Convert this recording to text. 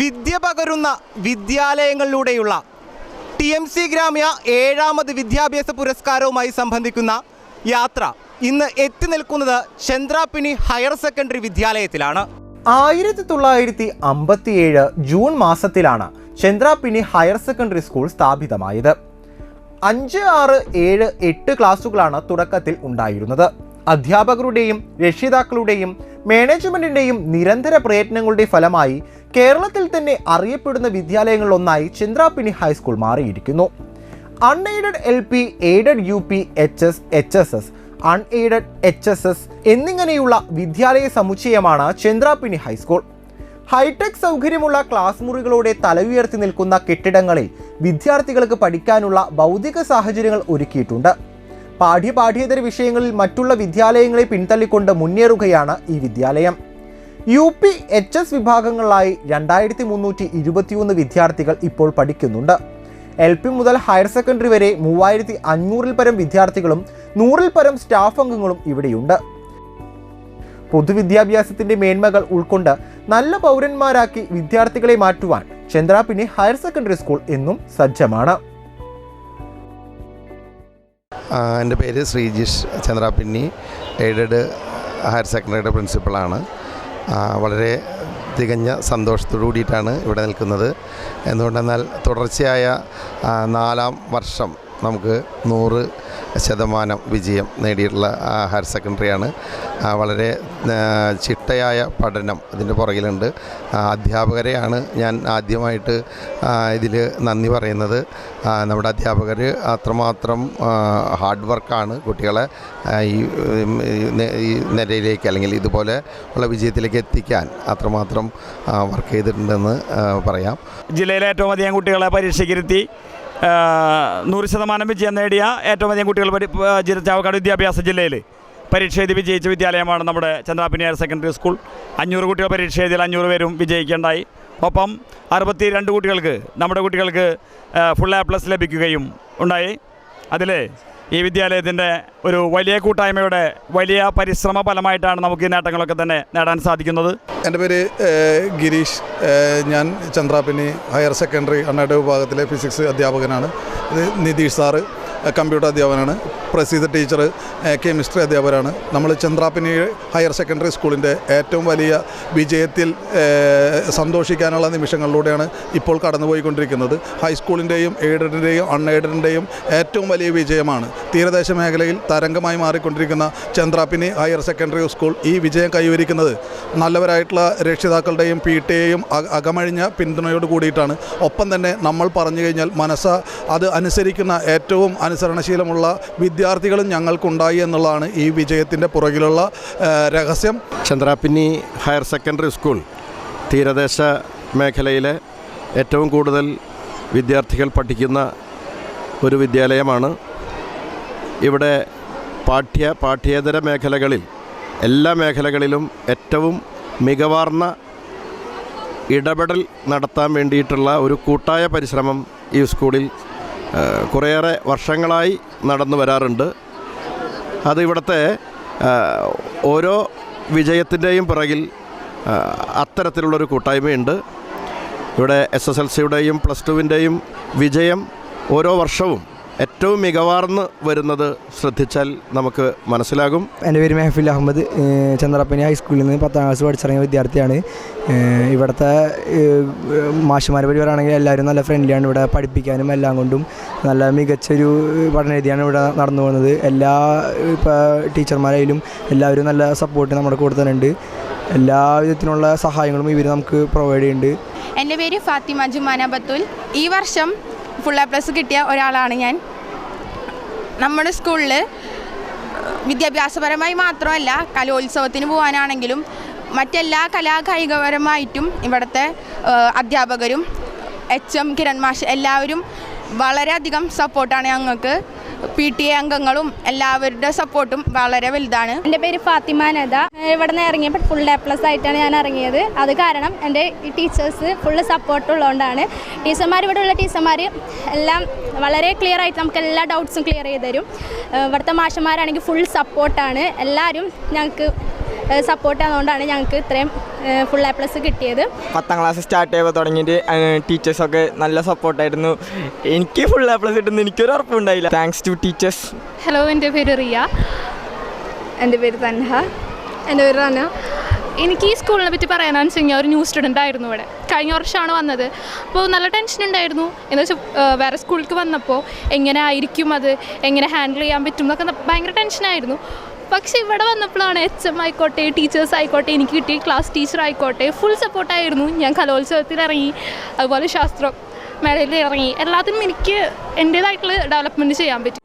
വിദ്യ പകരുന്ന വിദ്യാലയങ്ങളിലൂടെയുള്ള T M C ഗ്രാമ്യ ഏഴാമത് വിദ്യാഭ്യാസ പുരസ്കാരവുമായി സംബന്ധിക്കുന്ന യാത്ര. ഇന്ന് എത്തി നിൽക്കുന്നത് ചന്ദ്രാപ്പിനി ഹയർ സെക്കൻഡറി വിദ്യാലയത്തിലാണ്. ആയിരത്തി തൊള്ളായിരത്തി അമ്പത്തിയേഴ് ജൂൺ മാസത്തിലാണ് ചന്ദ്രാപിനി ഹയർ സെക്കൻഡറി സ്കൂൾ സ്ഥാപിതമായത്. അഞ്ച് ആറ് ഏഴ് എട്ട് ക്ലാസ്സുകളാണ് തുടക്കത്തിൽ ഉണ്ടായിരുന്നത്. അധ്യാപകരുടെയും രക്ഷിതാക്കളുടെയും മാനേജ്മെന്റിന്റെയും നിരന്തര പ്രയത്നങ്ങളുടെ ഫലമായി കേരളത്തിൽ തന്നെ അറിയപ്പെടുന്ന വിദ്യാലയങ്ങളിലൊന്നായി ചന്ദ്രാപിനി ഹൈസ്കൂൾ മാറിയിരിക്കുന്നു. Unaided L P aided U P H S H S S unaided H S S എന്നിങ്ങനെയുള്ള വിദ്യാലയ സമുച്ചയമാണ് ചന്ദ്രാപിനി ഹൈസ്കൂൾ. ഹൈടെക് സൗകര്യമുള്ള ക്ലാസ് മുറികളോടെ തല ഉയർത്തി നിൽക്കുന്ന കെട്ടിടങ്ങളിൽ വിദ്യാർത്ഥികൾക്ക് പഠിക്കാനുള്ള ഭൗതിക സാഹചര്യങ്ങൾ ഒരുക്കിയിട്ടുണ്ട്. പാഠ്യപാഠ്യേതര വിഷയങ്ങളിൽ മറ്റുള്ള വിദ്യാലയങ്ങളെ പിന്തള്ളിക്കൊണ്ട് മുന്നേറുകയാണ് ഈ വിദ്യാലയം. യു പി എച്ച് എസ് വിഭാഗങ്ങളിലായി രണ്ടായിരത്തി മുന്നൂറ്റി ഇരുപത്തിയൊന്ന് വിദ്യാർത്ഥികൾ ഇപ്പോൾ പഠിക്കുന്നുണ്ട്. എൽ പി മുതൽ ഹയർ സെക്കൻഡറി വരെ മൂവായിരത്തി അഞ്ഞൂറിൽ പരം വിദ്യാർത്ഥികളും നൂറിൽ പരം സ്റ്റാഫ് അംഗങ്ങളും ഇവിടെയുണ്ട്. പൊതുവിദ്യാഭ്യാസത്തിന്റെ മേന്മകൾ ഉൾക്കൊണ്ട് നല്ല പൗരന്മാരാക്കി വിദ്യാർത്ഥികളെ മാറ്റുവാൻ ചന്ദ്രാപിനി ഹയർ സെക്കൻഡറി സ്കൂൾ എന്നും സജ്ജമാണ്. എന്റെ പേര് ശ്രീജിഷ് ചന്ദ്രാപിന്നി എയ്ഡഡ് ഹയർ സെക്കൻഡറിയുടെ പ്രിൻസിപ്പളാണ്. വളരെ തികഞ്ഞ സന്തോഷത്തോടു കൂടിയിട്ടാണ് ഇവിടെ നിൽക്കുന്നത്. എന്തുകൊണ്ടെന്നാൽ തുടർച്ചയായ നാലാം വർഷം നമുക്ക് നൂറ് ശതമാനം വിജയം നേടിയിട്ടുള്ള ഹയർ സെക്കൻഡറിയാണ്. വളരെ ചിട്ടയായ പഠനം ഇതിന്റെ പുറകിലുണ്ട്. അധ്യാപകരെയാണ് ഞാൻ ആദ്യമായിട്ട് ഇതിൽ നന്ദി പറയുന്നത്. നമ്മുടെ അധ്യാപകർ അത്രമാത്രം ഹാർഡ് വർക്കാണ് കുട്ടികളെ ഈ നിലയിലേക്ക് അല്ലെങ്കിൽ ഇതുപോലെ ഉള്ള വിജയത്തിലേക്ക് എത്തിക്കാൻ അത്രമാത്രം വർക്ക് ചെയ്തിട്ടുണ്ടെന്ന് പറയാം. ജില്ലയിലെ ഏറ്റവും അധികം കുട്ടികളെ പരീക്ഷയ്ക്കിരുത്തി നൂറ് ശതമാനം വിജയം നേടിയ ഏറ്റവും അധികം കുട്ടികൾ ചാവക്കാട് വിദ്യാഭ്യാസ ജില്ലയിൽ പരീക്ഷ എഴുതി വിജയിച്ച വിദ്യാലയമാണ് നമ്മുടെ ചന്ദ്രാപിനി ഹയർ സെക്കൻഡറി സ്കൂൾ. അഞ്ഞൂറ് കുട്ടികൾ പരീക്ഷ എഴുതിയാൽ അഞ്ഞൂറ് പേരും വിജയിക്കേണ്ടായി. ഒപ്പം അറുപത്തി രണ്ട് കുട്ടികൾക്ക് നമ്മുടെ കുട്ടികൾക്ക് ഫുൾ എ പ്ലസ് ലഭിക്കുകയും ഉണ്ടായി. അതിൽ ഈ വിദ്യാലയത്തിന്റെ ഒരു വലിയ കൂട്ടായ്മയുടെ വലിയ പരിശ്രമ ഫലമായിട്ടാണ് നമുക്ക് ഈ നേട്ടങ്ങളൊക്കെ തന്നെ നേടാൻ സാധിക്കുന്നത്. എന്റെ പേര് ഗിരീഷ്. ഞാൻ ചന്ദ്രാപിനി ഹയർ സെക്കൻഡറി അണ്ണയുടെ വിഭാഗത്തിലെ ഫിസിക്സ് അധ്യാപകനാണ്. ഇത് നിതീഷ് സാറ്. കമ്പ്യൂട്ടർ അധ്യാപകനാണ്. പ്രസീത ടീച്ചർ കെമിസ്ട്രി അധ്യാപകരാണ് നമ്മൾ ചന്ദ്രാപിനി ഹയർ സെക്കൻഡറി സ്കൂളിന്റെ ഏറ്റവും വലിയ വിജയത്തിൽ സന്തോഷിക്കാനുള്ള നിമിഷങ്ങളിലൂടെയാണ് ഇപ്പോൾ കടന്നുപോയിക്കൊണ്ടിരിക്കുന്നത്. ഹൈസ്കൂളിന്റെയും എയ്ഡഡിന്റെയും അൺഎയ്ഡഡിന്റെയും ഏറ്റവും വലിയ വിജയമാണ്. തീരദേശ മേഖലയിൽ തരംഗമായി മാറിക്കൊണ്ടിരിക്കുന്ന ചന്ദ്രാപിനി ഹയർ സെക്കൻഡറി സ്കൂൾ ഈ വിജയം കൈവരിക്കുന്നത് നല്ലവരായിട്ടുള്ള രക്ഷിതാക്കളുടെയും പി ടി എയും അകമഴിഞ്ഞ പിന്തുണയോട് കൂടിയിട്ടാണ്. ഒപ്പം തന്നെ നമ്മൾ പറഞ്ഞു കഴിഞ്ഞാൽ മനസ്സ അത് അനുസരിക്കുന്ന ഏറ്റവും അനുസരണശീലമുള്ള വിദ്യാർത്ഥികളും ഞങ്ങൾക്കുണ്ടായി എന്നുള്ളതാണ് ഈ വിജയത്തിന്റെ പുറകിലുള്ള രഹസ്യം. ചന്ദ്രാപ്പിന്നി ഹയർ സെക്കൻഡറി സ്കൂൾ തീരദേശ മേഖലയിലെ ഏറ്റവും കൂടുതൽ വിദ്യാർത്ഥികൾ പഠിക്കുന്ന ഒരു വിദ്യാലയമാണ്. ഇവിടെ പാഠ്യ പാഠ്യേതര മേഖലകളിൽ എല്ലാ മേഖലകളിലും ഏറ്റവും മികവാർന്ന ഇടപെടൽ നടത്താൻ വേണ്ടിയിട്ടുള്ള ഒരു കൂട്ടായ പരിശ്രമം ഈ സ്കൂളിൽ കുറേയേറെ വർഷങ്ങളായി നടന്നു വരാറുണ്ട്. അത് ഇവിടുത്തെ ഓരോ വിജയത്തിന്റെയും പിറകിൽ അത്തരത്തിലുള്ളൊരു കൂട്ടായ്മയുണ്ട്. ഇവിടെ എസ് എസ് എൽ സിയുടെയും പ്ലസ് ടുവിന്റെയും വിജയം ഓരോ വർഷവും ഏറ്റവും മികവാർന്ന് വരുന്നത് ശ്രദ്ധിച്ചാൽ നമുക്ക് മനസ്സിലാകും. എന്റെ പേര് മെഹഫിൽ അഹമ്മദ് ചന്ദ്രപ്പനി ഹൈസ്കൂളിൽ നിന്ന് പത്താം ക്ലാസ് പഠിച്ചിറങ്ങിയ വിദ്യാർത്ഥിയാണ്. ഇവിടുത്തെ മാഷിമാരെ പരിപാടിയാണെങ്കിൽ പറയുകയാണെങ്കിൽ എല്ലാവരും നല്ല ഫ്രണ്ട്ലിയാണ് ഇവിടെ പഠിപ്പിക്കാനും എല്ലാം കൊണ്ടും. നല്ല മികച്ചൊരു പഠനരീതിയാണ് ഇവിടെ നടന്നു പോകുന്നത്. എല്ലാ ഇപ്പോൾ ടീച്ചർമാരായാലും എല്ലാവരും നല്ല സപ്പോർട്ട് നമ്മുടെ കൂടെ തന്നെ ഉണ്ട്. എല്ലാ വിധത്തിലുള്ള സഹായങ്ങളും ഇവർ നമുക്ക് പ്രൊവൈഡ് ചെയ്യുന്നുണ്ട്. എന്റെ പേര് ഫാത്തിമ ജുമാന ബത്തുൽ. ഈ വർഷം ഫുൾ എ പ്ലസ് കിട്ടിയ ഒരാളാണ് ഞാൻ. നമ്മുടെ സ്കൂളിൽ വിദ്യാഭ്യാസപരമായി മാത്രമല്ല കലോത്സവത്തിന് പോകാനാണെങ്കിലും മറ്റെല്ലാ കലാകായികപരമായിട്ടും ഇവിടുത്തെ അധ്യാപകരും എച്ച് എം കിരൺ മാഷ് എല്ലാവരും വളരെയധികം സപ്പോർട്ടാണ് ഞങ്ങൾക്ക്. പി ടി എ അംഗങ്ങളും എല്ലാവരുടെ സപ്പോർട്ടും വളരെ വലുതാണ്. എന്റെ പേര് ഫാത്തിമ നദ ഇവിടെ നിന്ന് ഇറങ്ങിയപ്പോൾ ഫുൾ എ പ്ലസ് ആയിട്ടാണ് ഞാൻ ഇറങ്ങിയത്. അത് കാരണം എന്റെ ഈ ടീച്ചേഴ്സ് ഫുള്ള് സപ്പോർട്ട് ഉള്ളതുകൊണ്ടാണ്. ടീച്ചർമാർ ഇവിടെ ഉള്ള ടീച്ചർമാർ എല്ലാം വളരെ ക്ലിയർ ആയിട്ട് നമുക്ക് എല്ലാ ഡൗട്ട്സും ക്ലിയർ ചെയ്ത് തരും. ഇവിടുത്തെ മാഷന്മാരാണെങ്കിൽ ഫുൾ സപ്പോർട്ടാണ് എല്ലാവരും ഞങ്ങൾക്ക് സപ്പോർട്ട് ആയതുകൊണ്ടാണ് ഞങ്ങൾക്ക് ഇത്രയും ഫുൾ എ പ്ലസ് കിട്ടിയത്. പത്താം ക്ലാസ് സ്റ്റാർട്ട് ചെയ്യുമ്പോൾ തുടങ്ങിയിട്ട് ടീച്ചേഴ്സൊക്കെ നല്ല സപ്പോർട്ടായിരുന്നു. എനിക്ക് ഫുൾ എ പ്ലസ് കിട്ടുന്നു എനിക്കൊരു ഉറപ്പുണ്ടായില്ല താങ്ക്സ് ടു ടീച്ചേഴ്സ് ഹലോ എന്റെ പേര് റിയ. എന്റെ പേര് തൻഹ. എന്റെ പേര് റന. എനിക്ക് ഈ സ്കൂളിനെ പറ്റി പറയാനാണെന്ന് വെച്ച് കഴിഞ്ഞാൽ ഒരു ന്യൂ സ്റ്റുഡന്റ് ആയിരുന്നു ഇവിടെ. കഴിഞ്ഞ വർഷമാണ് വന്നത്. അപ്പോൾ നല്ല ടെൻഷൻ ഉണ്ടായിരുന്നു. എന്ന് വെച്ചാൽ വേറെ സ്കൂളിലേക്ക് വന്നപ്പോൾ എങ്ങനെ ആയിരിക്കും അത്? എങ്ങനെ ഹാൻഡിൽ ചെയ്യാൻ പറ്റും? എന്നൊക്കെ ഭയങ്കര ടെൻഷനായിരുന്നു പക്ഷേ ഇവിടെ വന്നപ്പോഴാണ് എച്ച് എം ആയിക്കോട്ടെ ടീച്ചേഴ്സ് ആയിക്കോട്ടെ എനിക്ക് കിട്ടിയ ക്ലാസ് ടീച്ചർ ആയിക്കോട്ടെ ഫുൾ സപ്പോർട്ടായിരുന്നു ഞാൻ കലോത്സവത്തിൽ ഇറങ്ങി അതുപോലെ ശാസ്ത്രം മേളയിൽ ഇറങ്ങി. എല്ലാത്തിനും എനിക്ക് എന്റേതായിട്ടുള്ള ഡെവലപ്മെന്റ് ചെയ്യാൻ പറ്റി.